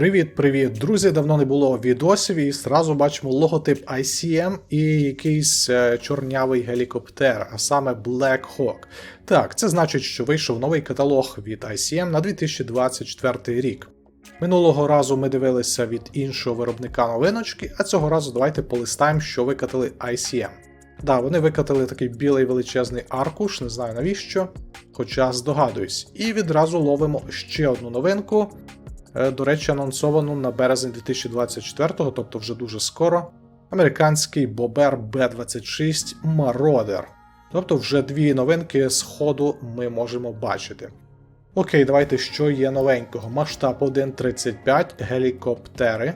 Привіт-привіт, друзі! Давно не було відосів і зразу бачимо логотип ICM і якийсь е, чорнявий гелікоптер, а саме Black Hawk. Так, це значить, що вийшов новий каталог від ICM на 2024 рік. Минулого разу ми дивилися від іншого виробника новиночки, а цього разу давайте полистаємо, що викатали ICM. Да, вони викатали такий білий величезний аркуш, не знаю навіщо, хоча здогадуюсь. І відразу ловимо ще одну новинку. Е, До речі, анонсовану на березень 2024-го, тобто вже дуже скоро. Американський Бобер B26 Marauder. Тобто вже дві новинки з ходу ми можемо бачити. Окей, давайте що є новенького. Масштаб 1.35 гелікоптери.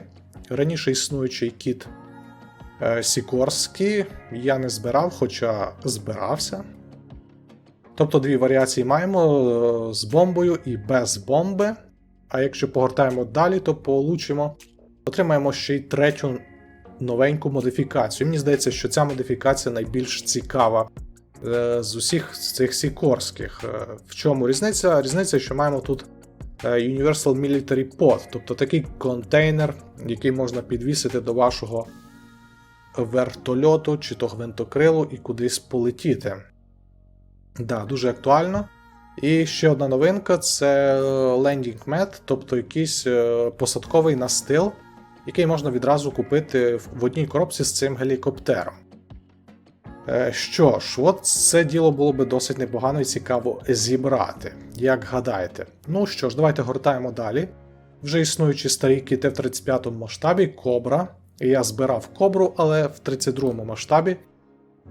Раніше існуючий кіт е, Сікорський я не збирав, хоча збирався. Тобто дві варіації маємо е, з бомбою і без бомби. А якщо погортаємо далі, то получимо, отримаємо ще й третю новеньку модифікацію. Мені здається, що ця модифікація найбільш цікава е, з усіх цих сікорських. Е, в чому різниця? Різниця, що маємо тут е, Universal Military Pod, тобто такий контейнер, який можна підвісити до вашого вертольоту чи то гвинтокрилу і кудись полетіти. Да, дуже актуально. І ще одна новинка це Landing Mat, тобто якийсь е, посадковий настил, який можна відразу купити в одній коробці з цим гелікоптером. Е, Що ж, от це діло було би досить непогано і цікаво зібрати, як гадаєте. Ну що ж, давайте гортаємо далі. Вже існуючі старі кіти в 35 масштабі Кобра. Я збирав кобру, але в 32 масштабі.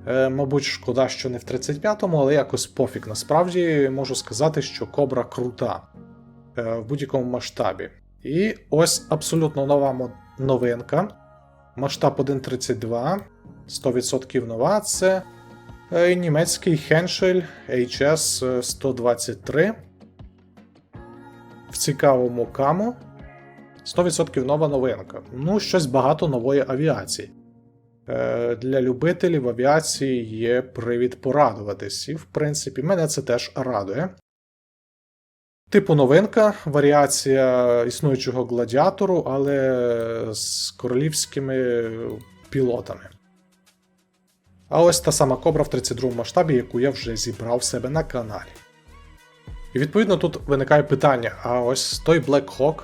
Е, Мабуть, шкода, що не в 35-му, але якось пофіг. Насправді можу сказати, що кобра крута е, в будь-якому масштабі. І ось абсолютно нова новинка. Масштаб 1.32, 100% нова. Це е, німецький Henschel HS 123. В цікавому каму. 100% нова новинка. Ну, щось багато нової авіації. Е, Для любителів авіації є привід порадуватись, і в принципі мене це теж радує. Типу новинка, варіація існуючого гладіатору, але з королівськими пілотами. А ось та сама кобра в 32 масштабі, яку я вже зібрав в себе на каналі. І відповідно тут виникає питання: а ось той Black Hawk,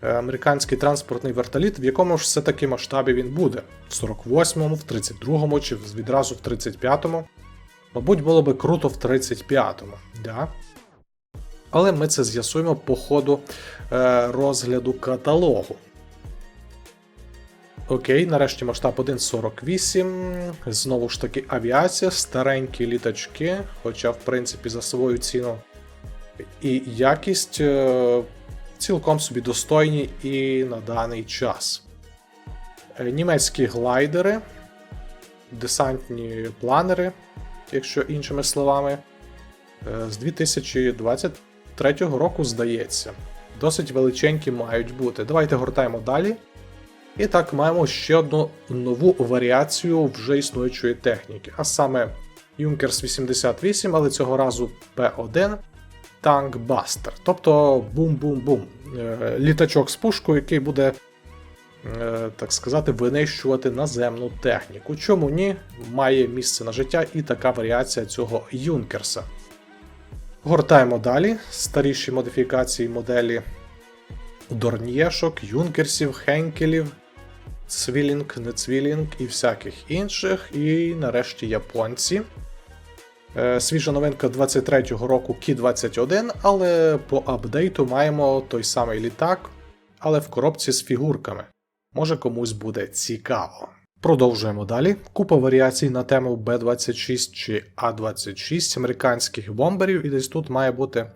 американський транспортний вертоліт, в якому ж все-таки масштабі він буде? В 48-му, в 32-му чи відразу в 35-му? Мабуть, було би круто в 35-му, да? Але ми це з'ясуємо по ходу е, розгляду каталогу. Окей, нарешті масштаб 1.48. Знову ж таки авіація, старенькі літачки, хоча, в принципі, за свою ціну. І якість е, цілком собі достойні і на даний час. Е, Німецькі глайдери, десантні планери, якщо іншими словами, е, з 2023 року здається. Досить величенькі мають бути. Давайте гортаємо далі. І так, маємо ще одну нову варіацію вже існуючої техніки, а саме Junkers 88, але цього разу P1 Тобто бум-бум-бум. Е, Літачок з пушкою, який буде, е, так сказати, винищувати наземну техніку. Чому ні? Має місце на життя і така варіація цього Юнкерса. Гортаємо далі. Старіші модифікації моделі Дорнєшок, Юнкерсів, Хенкелів, Цвілінг, Нецвілінг і всяких інших. І нарешті японці. Е, Свіжа новинка 23-го року Кі-21, але по апдейту маємо той самий літак, але в коробці з фігурками. Може комусь буде цікаво. Продовжуємо далі. Купа варіацій на тему Б-26 чи А-26 американських бомберів, і десь тут має бути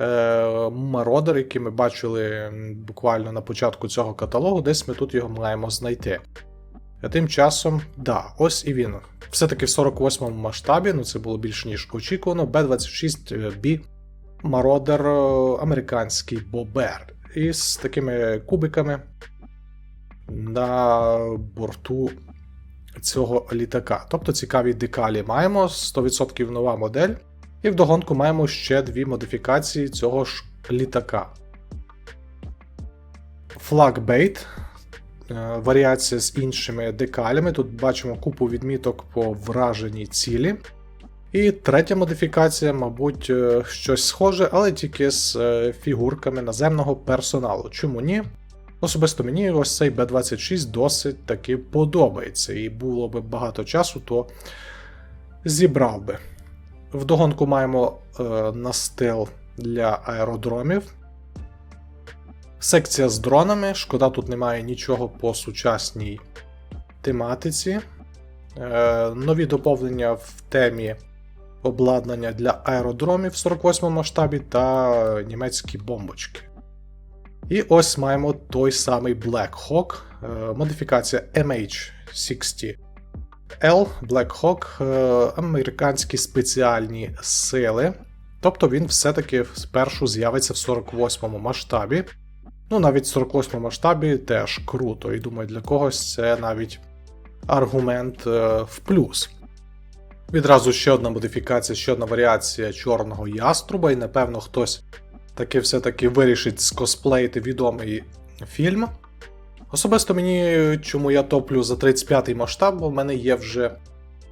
е, мародер, який ми бачили буквально на початку цього каталогу, десь ми тут його маємо знайти. А тим часом, да, ось і він. Все-таки в 48-му масштабі, ну це було більш ніж очікувано. Б-26B Мародер е, американський бобер. Із такими кубиками на борту цього літака. Тобто цікаві декалі маємо, 100% нова модель. І вдогонку маємо ще дві модифікації цього ж літака. флагбейт. Е, Варіація з іншими декалями. Тут бачимо купу відміток по враженій цілі. І третя модифікація, мабуть, е, щось схоже, але тільки з е, фігурками наземного персоналу. Чому ні? Особисто мені ось цей B26 досить таки подобається, і було би багато часу, то зібрав би. Вдогонку маємо е, настил для аеродромів. Секція з дронами. Шкода, тут немає нічого по сучасній тематиці. Е, нові доповнення в темі обладнання для аеродромів в 48 масштабі та німецькі бомбочки. І ось маємо той самий Black Hawk, е, модифікація MH60L Black Hawk, е, американські спеціальні сили. Тобто він все-таки спершу з'явиться в 48 масштабі. Ну, навіть в 48 масштабі теж круто, і думаю, для когось це навіть аргумент е, в плюс. Відразу ще одна модифікація, ще одна варіація чорного яструба, і напевно хтось таки все-таки вирішить скосплеїти відомий фільм. Особисто мені, чому я топлю за 35-й масштаб, бо в мене є вже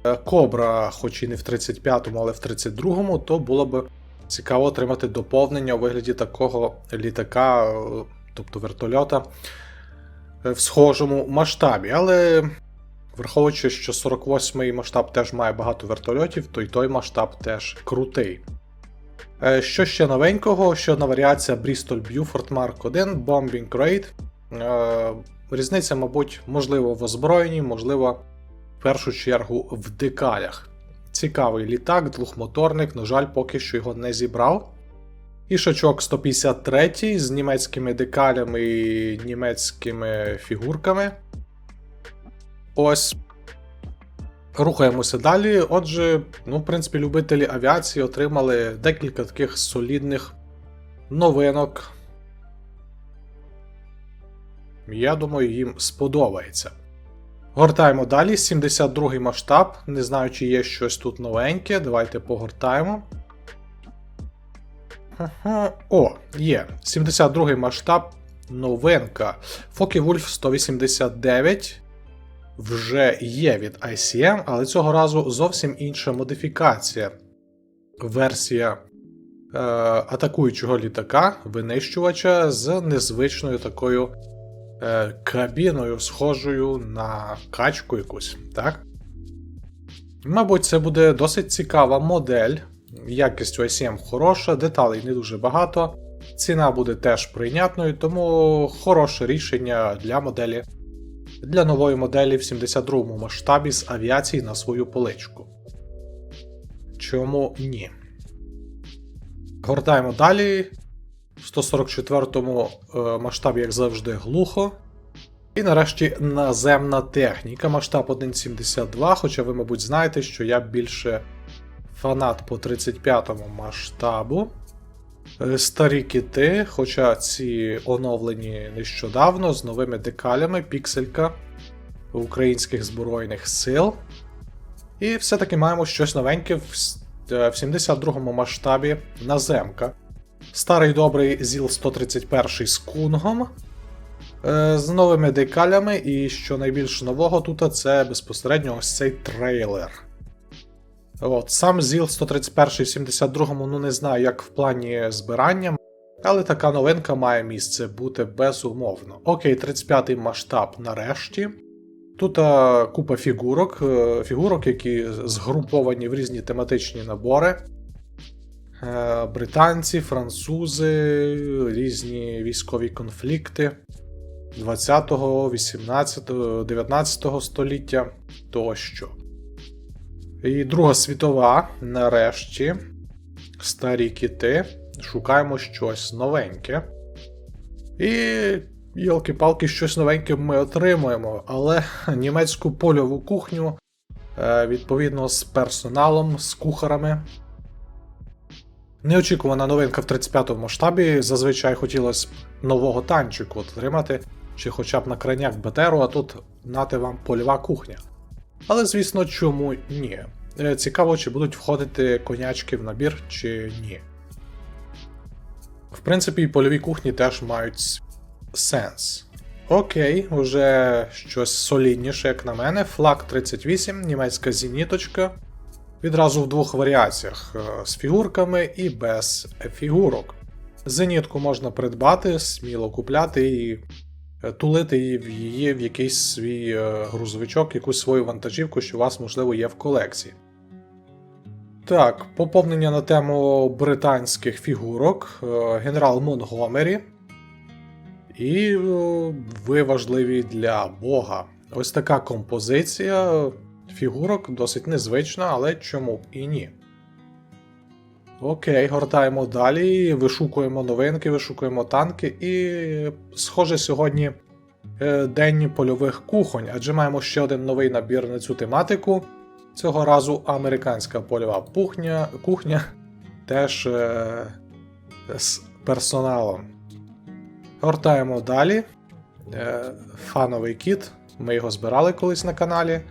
е, Кобра, хоч і не в 35-му, але в 32-му, то було б цікаво отримати доповнення у вигляді такого літака, е, тобто вертольота, е, в схожому масштабі. Але враховуючи, що 48-й масштаб теж має багато вертольотів, то й той масштаб теж крутий. Е, Що ще новенького? Ще одна варіація Bristol Buford Mark 1 Bombing Raid. Е, Різниця, мабуть, можливо, в озброєнні, можливо, в першу чергу в декалях. Цікавий літак, двохмоторник, на жаль, поки що його не зібрав. Ішачок 153 з німецькими декалями і німецькими фігурками. Ось. Рухаємося далі. Отже, ну, в принципі, любителі авіації отримали декілька таких солідних новинок. Я думаю, їм сподобається. Гортаємо далі. 72-й масштаб. Не знаю, чи є щось тут новеньке. Давайте погортаємо. О, є. 72-й масштаб. Новинка. Focke-Wulf 189 вже є від ICM, але цього разу зовсім інша модифікація. Версія е, атакуючого літака, винищувача з незвичною такою е, кабіною, схожою на качку якусь, так? Мабуть, це буде досить цікава модель. Якість ICM хороша, деталей не дуже багато. Ціна буде теж прийнятною, тому хороше рішення для моделі. Для нової моделі в 72 масштабі з авіації на свою поличку. Чому ні? Гортаємо далі. В 144 е, масштабі, як завжди, глухо. І нарешті наземна техніка. Масштаб 1.72. Хоча ви, мабуть, знаєте, що я більше фанат по 35-му масштабу. Е, Старі кити, хоча ці оновлені нещодавно з новими декалями, пікселька українських Збройних сил. І все-таки маємо щось новеньке в с- е, в 72-му масштабі наземка. Старий добрий ЗІЛ 131 з кунгом. е, З новими декалями, і що найбільш нового тут, це безпосередньо ось цей трейлер. От, сам ЗІЛ 131 в 72-му, ну не знаю, як в плані збирання, але така новинка має місце бути безумовно. Окей, 35-й масштаб нарешті. Тут а, купа фігурок, е, фігурок, які згруповані в різні тематичні набори. Е, Британці, французи, різні військові конфлікти 20-го, 18-го, 19 століття тощо. І Друга світова, нарешті. Старі кіти. Шукаємо щось новеньке. І, йолки-палки, щось новеньке ми отримуємо, але німецьку польову кухню, е, відповідно, з персоналом, з кухарами. Неочікувана новинка в 35-му масштабі. Зазвичай хотілося нового танчику отримати, чи хоча б на крайняк БТРу, а тут нати вам польова кухня. Але, звісно, чому ні? Е, Цікаво, чи будуть входити конячки в набір, чи ні. В принципі, польові кухні теж мають с- Sense. Окей, уже щось солідніше, як на мене. Флаг 38, німецька зеніточка. Відразу в двох варіаціях: е, з фігурками і без фігурок. Зенітку можна придбати, сміло купляти і тулити її в її в якийсь свій е, грузовичок, якусь свою вантажівку, що у вас, можливо, є в колекції. Так, поповнення на тему британських фігурок. е, Генерал Монгомері. І е, ви важливі для Бога. Ось така композиція фігурок досить незвична, але чому б і ні. Окей, гортаємо далі, вишукуємо новинки, вишукуємо танки, і, схоже, сьогодні е, день польових кухонь, адже маємо ще один новий набір на цю тематику. Цього разу американська польова пухня, кухня теж е, з персоналом. Гортаємо далі. Е, фановий кіт. Ми його збирали колись на каналі.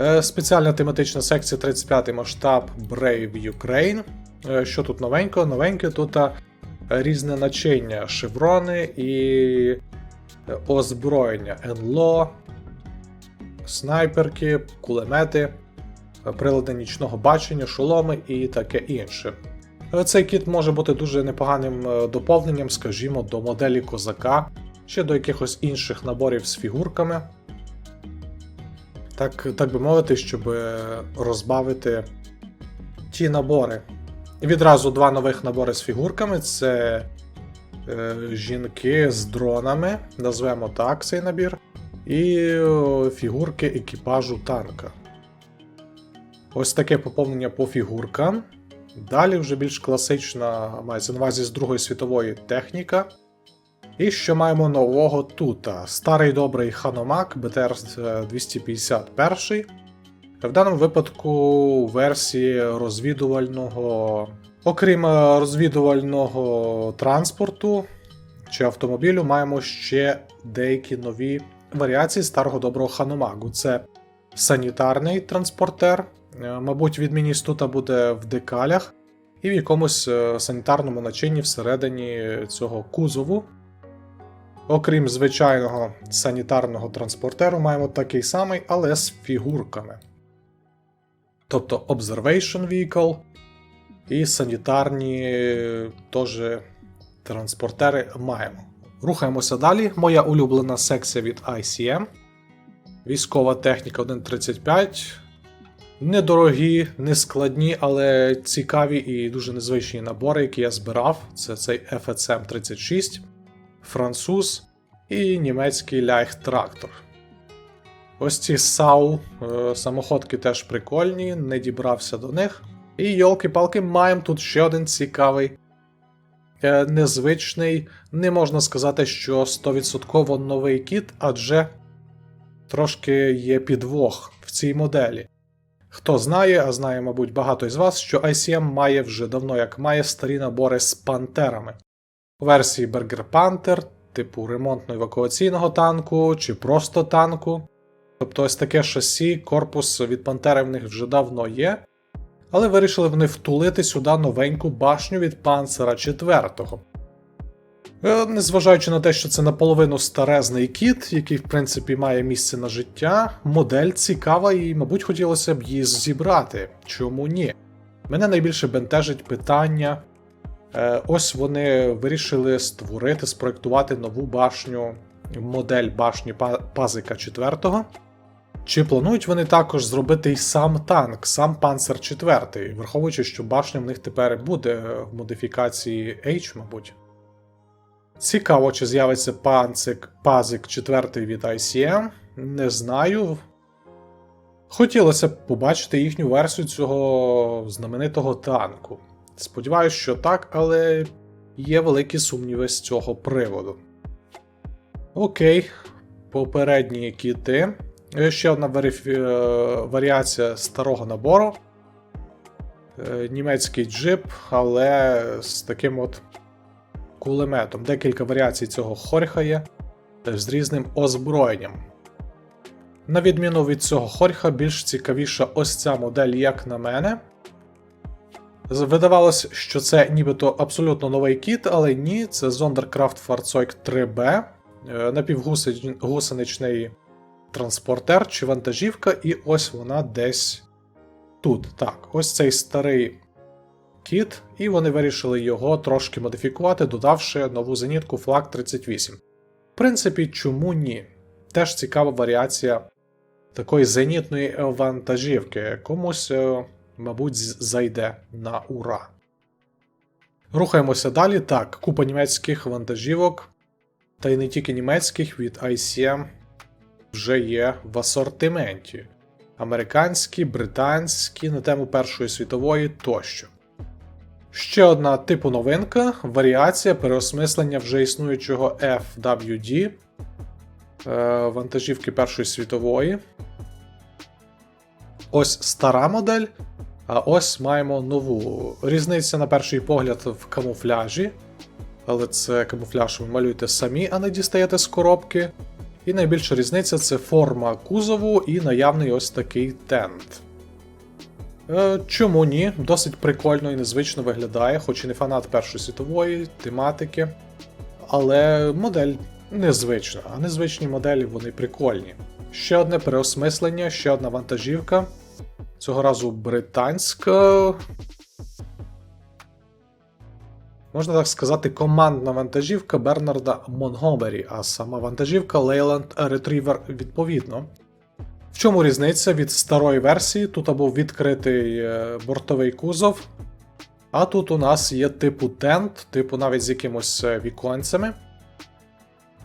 Е, Спеціальна тематична секція 35 масштаб Brave Ukraine. Е, Що тут новенького? Новеньке тут різне начиння, шеврони і е, озброєння НЛО, снайперки, кулемети, прилади нічного бачення, шоломи і таке інше. Цей кіт може бути дуже непоганим доповненням, скажімо, до моделі козака чи до якихось інших наборів з фігурками. Так, так би мовити, щоб е, розбавити ті набори. Відразу два нових набори з фігурками це е, жінки з дронами, назвемо так цей набір, і фігурки екіпажу танка. Ось таке поповнення по фігуркам. Далі вже більш класична, мається на увазі з Другої світової техніка. І що маємо нового тут? Старий добрий Ханомак БТР 251. В даному випадку версії розвідувального. Окрім е, розвідувального транспорту чи автомобілю, маємо ще деякі нові варіації старого доброго Ханомагу. Це санітарний транспортер. Е, Мабуть, відмінність тут буде в декалях і в якомусь е, санітарному начинні всередині цього кузову. Окрім звичайного санітарного транспортеру, маємо такий самий, але з фігурками. Тобто Observation Vehicle і санітарні е, теж транспортери маємо. Рухаємося далі. Моя улюблена секція від ICM. Військова техніка 1.35. Недорогі, не складні, але цікаві і дуже незвичні набори, які я збирав. Це цей FSM 36 француз і німецький ляйх-трактор. Ось ці САУ е, самоходки теж прикольні, не дібрався до них. І йолки-палки, маємо тут ще один цікавий, е, незвичний, не можна сказати, що 100% новий кіт, адже трошки є підвох в цій моделі. Хто знає, а знає, мабуть, багато із вас, що ICM має вже давно як має старі набори з пантерами. Версії Berger Panther, типу ремонтно-евакуаційного танку чи просто танку. Тобто ось таке шасі, корпус від Пантери в них вже давно є. Але вирішили вони втулити сюди новеньку башню від Панцера 4. Е, Незважаючи на те, що це наполовину старезний кіт, який, в принципі, має місце на життя, модель цікава і, мабуть, хотілося б її зібрати. Чому ні? Мене найбільше бентежить питання. Е, Ось вони вирішили створити, спроектувати нову башню, модель башні Пазика 4. Чи планують вони також зробити й сам танк, сам Панцер 4, враховуючи, що башня в них тепер буде в модифікації H, мабуть. Цікаво, чи з'явиться панцик Пазик 4 від ICM. Не знаю. Хотілося б побачити їхню версію цього знаменитого танку. Сподіваюсь, що так, але є великі сумніви з цього приводу. Окей, попередні кіти. Е, Ще одна верифі... е, варіація старого набору. Е, Німецький джип, але з таким от кулеметом. Декілька варіацій цього хоріха є, з різним озброєнням. На відміну від цього хоріха, більш цікавіша ось ця модель, як на мене. Видавалось, що це нібито абсолютно новий кіт, але ні, це Zondercraft Fahrzeug 3B, е, напівгусеничний транспортер чи вантажівка, і ось вона десь тут. Так, ось цей старий кіт, і вони вирішили його трошки модифікувати, додавши нову зенітку Flag 38. В принципі, чому ні? Теж цікава варіація такої зенітної вантажівки. Комусь, е, мабуть, зайде на ура. Рухаємося далі. Так, купа німецьких вантажівок, та й не тільки німецьких від ICM вже є в асортименті. Американські, британські на тему Першої світової тощо. Ще одна типу новинка варіація переосмислення вже існуючого FWD е, вантажівки Першої світової. Ось стара модель, а ось маємо нову. Різниця на перший погляд в камуфляжі, але це камуфляж ви малюєте самі, а не дістаєте з коробки. І найбільша різниця це форма кузову і наявний ось такий тент. Е, чому ні? Досить прикольно і незвично виглядає, хоч і не фанат Першої світової тематики. Але модель незвична, а незвичні моделі вони прикольні. Ще одне переосмислення, ще одна вантажівка. Цього разу британська. Можна так сказати, командна вантажівка Бернарда Монгомері, а сама вантажівка Leyland Retriever відповідно. В чому різниця від старої версії? Тут був відкритий е, бортовий кузов, а тут у нас є типу тент, типу навіть з якимось е, віконцями.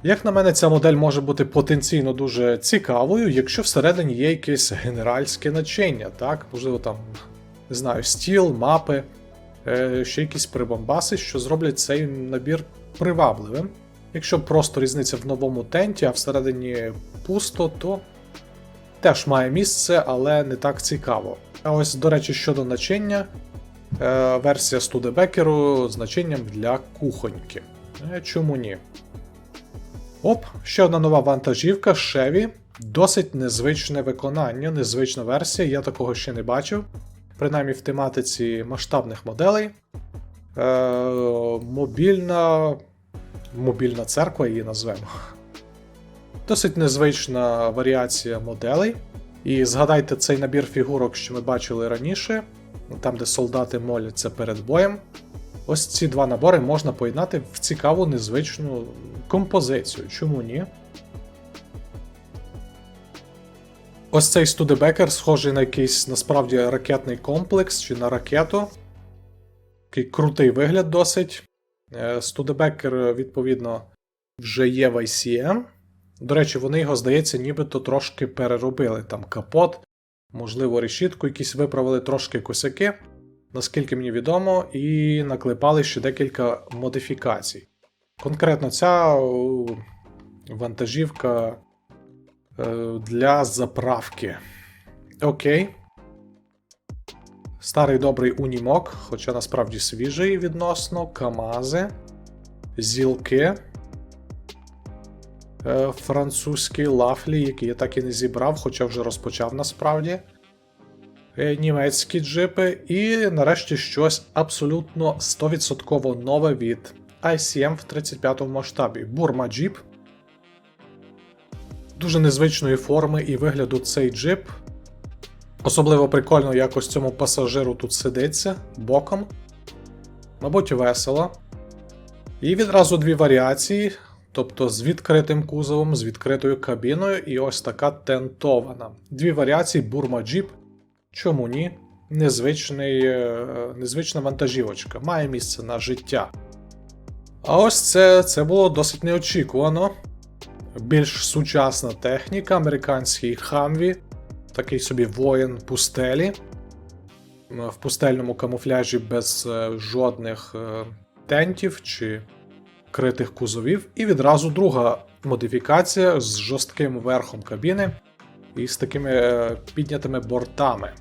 Як на мене, ця модель може бути потенційно дуже цікавою, якщо всередині є якесь генеральське начиння, так? Можливо, там, не знаю, стіл, мапи, е, ще якісь прибамбаси, що зроблять цей набір привабливим. Якщо просто різниця в новому тенті, а всередині пусто, то теж має місце, але не так цікаво. А ось, до речі, щодо начиння, е, версія Studebekеру з начинням для кухоньки. Е, Чому ні? Оп, ще одна нова вантажівка Chevy. Досить незвичне виконання, незвична версія, я такого ще не бачив. Принаймні в тематиці масштабних моделей. Е, мобільна. Мобільна церква її назвемо. Досить незвична варіація моделей. І згадайте цей набір фігурок, що ми бачили раніше, там, де солдати моляться перед боєм. Ось ці два набори можна поєднати в цікаву незвичну композицію. Чому ні? Ось цей студебекер схожий на якийсь насправді ракетний комплекс чи на ракету. Такий крутий вигляд досить. Е, Студебекер, відповідно, вже є в ICM. До речі, вони його, здається, нібито трошки переробили. Там капот, можливо, решітку якісь виправили трошки косяки, наскільки мені відомо, і наклепали ще декілька модифікацій. Конкретно ця вантажівка е, для заправки. Окей. Старий добрий унімок, хоча насправді свіжий відносно, Камази, зілки. Е, Французький лафлі, який я так і не зібрав, хоча вже розпочав насправді. Е, Німецькі джипи, і нарешті щось абсолютно 100% нове від ICM в 35-му масштабі. Бурма джіп. Дуже незвичної форми і вигляду цей джип. Особливо прикольно якось цьому пасажиру тут сидиться боком. Мабуть, весело. І відразу дві варіації. Тобто з відкритим кузовом, з відкритою кабіною, і ось така тентована. Дві варіації Burma Jeep. Чому ні? Незвичний, е, незвична вантажівочка, має місце на життя. А ось це, це було досить неочікувано. Більш сучасна техніка, американський Хамві, такий собі воїн пустелі. В пустельному камуфляжі без е, жодних е, тентів чи критих кузовів. І відразу друга модифікація з жорстким верхом кабіни і з такими піднятими бортами.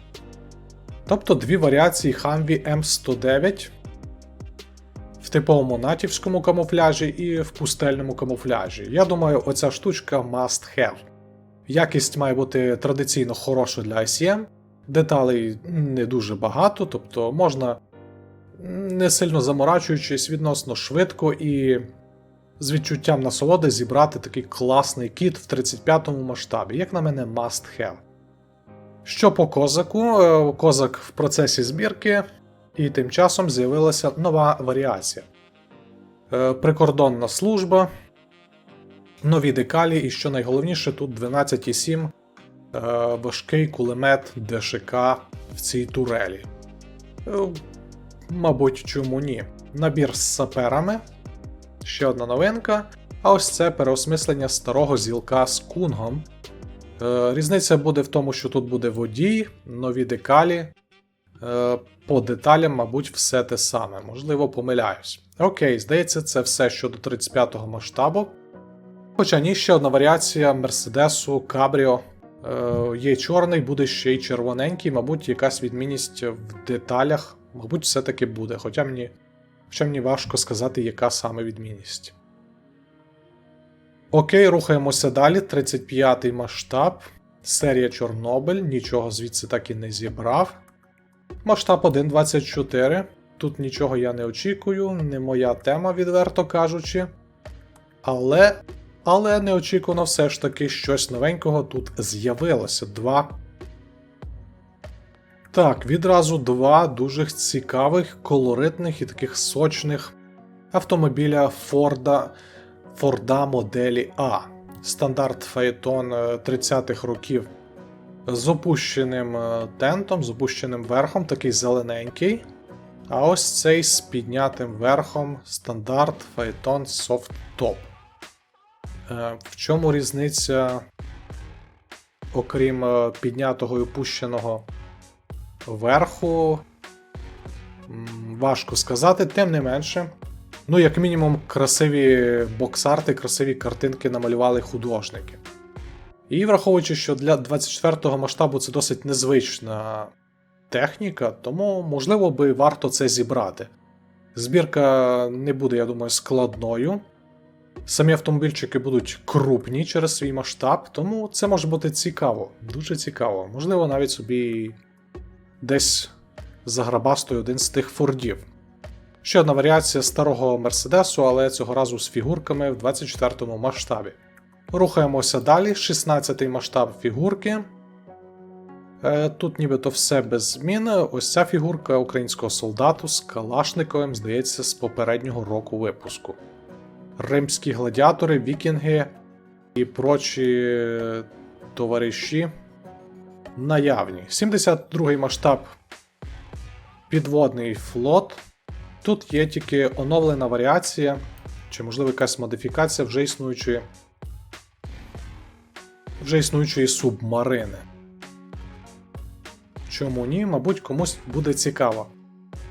Тобто дві варіації Humvee M109 в типовому натівському камуфляжі і в пустельному камуфляжі. Я думаю, оця штучка must have. Якість має бути традиційно хороша для ICM, деталей не дуже багато, тобто можна не сильно заморачуючись, відносно швидко і з відчуттям насолоди зібрати такий класний кіт в 35-му масштабі, як на мене, must have. Що по козаку? Е, Козак в процесі збірки, і тим часом з'явилася нова варіація. Е, Прикордонна служба, нові декалі, і що найголовніше, тут 12,7 е, важкий кулемет ДШК в цій турелі. Мабуть, чому ні. Набір з саперами. Ще одна новинка. А ось це переосмислення старого зілка з кунгом. Е, Різниця буде в тому, що тут буде водій, нові декалі. Е, По деталям, мабуть, все те саме. Можливо, помиляюсь. Окей, здається, це все щодо 35-го масштабу. Хоча ні, ще одна варіація Мерседесу Cabrio. Е, Є чорний, буде ще й червоненький, мабуть, якась відмінність в деталях. Мабуть, все-таки буде, хоча мені, хоча мені важко сказати, яка саме відмінність. Окей, рухаємося далі. 35-й масштаб. Серія Чорнобиль, нічого звідси так і не зібрав. Масштаб 1.24. Тут нічого я не очікую, не моя тема, відверто кажучи. Але. Але неочікувано все ж таки щось новенького тут з'явилося. Два. Так, відразу два дуже цікавих, колоритних і таких сочних автомобіля Форда, Форда моделі А. Стандарт Фаетон 30-х років з опущеним е, тентом, з опущеним верхом, такий зелененький. А ось цей з піднятим верхом стандарт Phaeton Soft Top. Е, В чому різниця, окрім е, піднятого і опущеного верху? Важко сказати, тим не менше. Ну, як мінімум, красиві боксарти, красиві картинки намалювали художники. І враховуючи, що для 24-го масштабу це досить незвична техніка, тому можливо би варто це зібрати. Збірка не буде, я думаю, складною. Самі автомобільчики будуть крупні через свій масштаб, тому це може бути цікаво, дуже цікаво. Можливо, навіть собі десь заграбастою один з тих фордів. Ще одна варіація старого Мерседесу, але цього разу з фігурками в 24 масштабі. Рухаємося далі. 16-й масштаб фігурки. Е, Тут нібито все без змін. Ось ця фігурка українського солдату з Калашниковим, здається, з попереднього року випуску. Римські гладіатори, вікінги і прочі товариші наявні. 72-й масштаб підводний флот. Тут є тільки оновлена варіація, чи, можливо, якась модифікація вже існуючої, вже існуючої субмарини. Чому ні? Мабуть, комусь буде цікаво.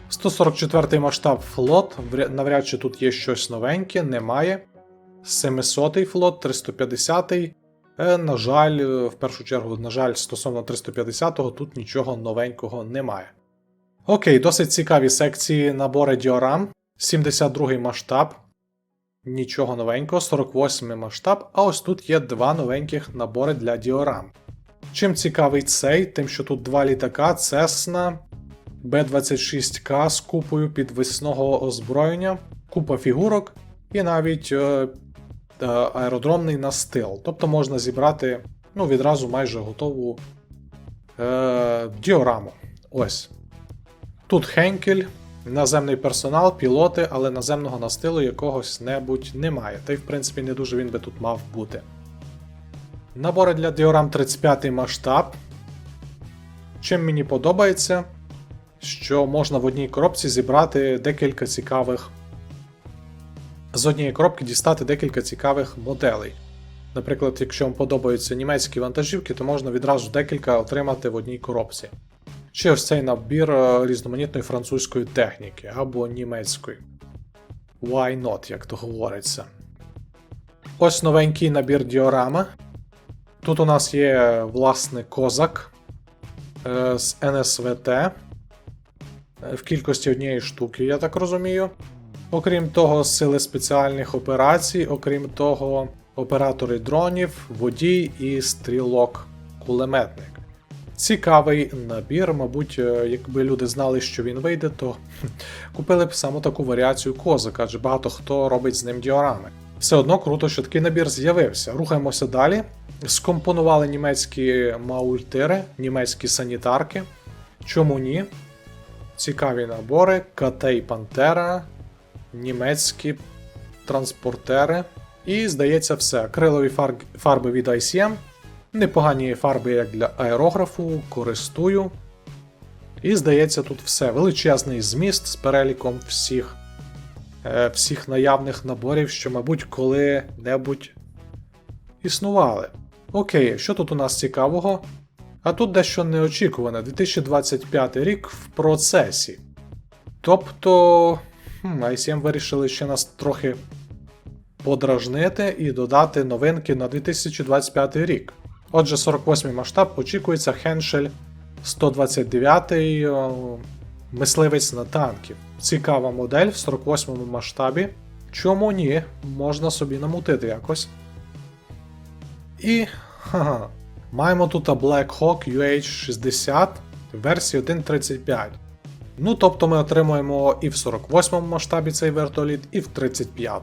144 масштаб флот, навряд чи тут є щось новеньке, немає. 700 флот, 350 Е, На жаль, е, в першу чергу, на жаль, стосовно 350-го тут нічого новенького немає. Окей, досить цікаві секції набори діорам. 72 масштаб. Нічого новенького, 48 масштаб, а ось тут є два новеньких набори для діорам. Чим цікавий цей, тим, що тут два літака Cessna B26К з купою підвісного озброєння, купа фігурок і навіть е, е, аеродромний настил. Тобто можна зібрати ну, відразу майже готову е, діораму. Ось. Тут Хенкель, наземний персонал, пілоти, але наземного настилу якогось небудь немає. Та й в принципі не дуже він би тут мав бути. Набори для діорам 35 масштаб. Чим мені подобається, що можна в одній коробці зібрати декілька цікавих. З однієї коробки дістати декілька цікавих моделей. Наприклад, якщо вам подобаються німецькі вантажівки, то можна відразу декілька отримати в одній коробці. Чи ось цей набір е, різноманітної французької техніки або німецької. Why not, як то говориться. Ось новенький набір діорама. Тут у нас є, власне, козак е, з НСВТ е, в кількості однієї штуки, я так розумію. Окрім того, сили спеціальних операцій, окрім того, оператори дронів, водій і стрілок-кулеметник. Цікавий набір, мабуть, е, якби люди знали, що він вийде, то купили б саме таку варіацію козика, адже багато хто робить з ним діорами. Все одно круто, що такий набір з'явився. Рухаємося далі. Скомпонували німецькі маультири, німецькі санітарки. Чому ні? Цікаві набори, і Пантера, німецькі транспортери. І, здається, все. Акрилові фар- фарби від ICM. Непогані фарби, як для аерографу, користую. І, здається, тут все. Величезний зміст з переліком всіх, е, всіх наявних наборів, що, мабуть, коли-небудь існували. Окей, що тут у нас цікавого? А тут дещо неочікуване. 2025 рік в процесі. Тобто, хм, ICM вирішили ще нас трохи подражнити і додати новинки на 2025 рік. Отже, 48-й масштаб очікується Хеншель 129 о, мисливець на танків. Цікава модель в 48-му масштабі. Чому ні? Можна собі намутити якось. І ха-ха, маємо тут Black Hawk UH60 версії 1.35. Ну, тобто ми отримуємо і в 48-му масштабі цей вертоліт, і в 35.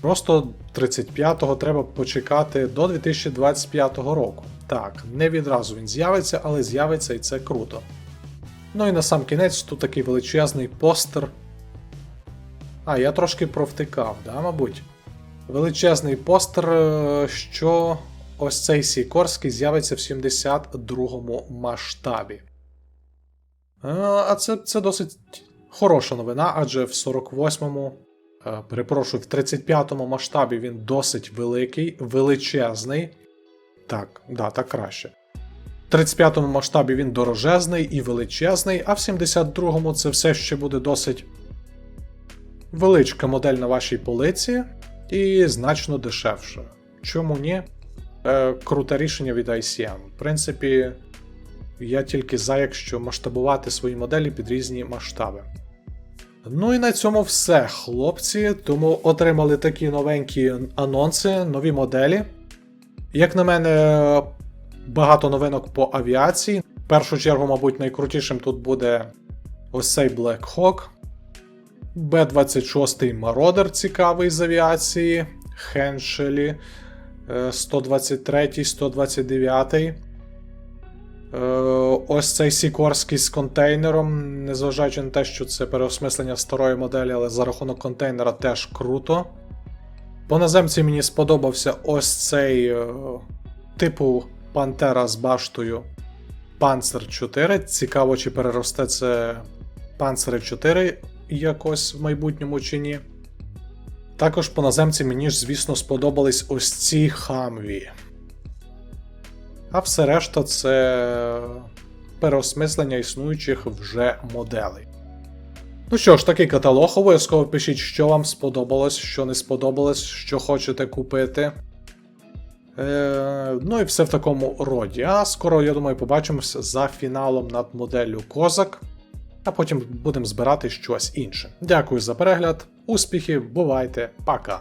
Просто 35-го треба почекати до 2025 року. Так, не відразу він з'явиться, але з'явиться і це круто. Ну і на сам кінець тут такий величезний постер. А, я трошки провтикав, да, мабуть. Величезний постер, е, що ось цей Сікорський з'явиться в 72-му масштабі. Е, А це, це досить хороша новина, адже в 48-му, е, перепрошую, в 35-му масштабі він досить великий, величезний. Так, да, так краще. В 35-му масштабі він дорожезний і величезний, а в 72-му це все ще буде досить величка модель на вашій полиці і значно дешевше. Чому ні? Е, круте рішення від ICM. В принципі, я тільки за, якщо масштабувати свої моделі під різні масштаби. Ну і на цьому все, хлопці. Тому отримали такі новенькі анонси, нові моделі. Як на мене, багато новинок по авіації. В першу чергу, мабуть, найкрутішим тут буде ось цей Black Hawk. Б-26 Marauder цікавий з авіації. Хеншелі е, 123, 129. Е, Ось цей Сікорський з контейнером, незважаючи на те, що це переосмислення старої моделі, але за рахунок контейнера теж круто. По наземці мені сподобався ось цей е, типу Пантера з баштою Panzer 4. Цікаво, чи переросте це Panzer 4 якось в майбутньому чи ні. Також по наземці мені ж, звісно, сподобались ось ці хамві. А все решта це переосмислення існуючих вже моделей. Ну що ж, такий каталог. Обов'язково пишіть, що вам сподобалось, що не сподобалось, що хочете купити. Е, ну і все в такому роді. А скоро, я думаю, побачимося за фіналом над моделлю Козак. А потім будемо збирати щось інше. Дякую за перегляд, успіхів, бувайте, пока!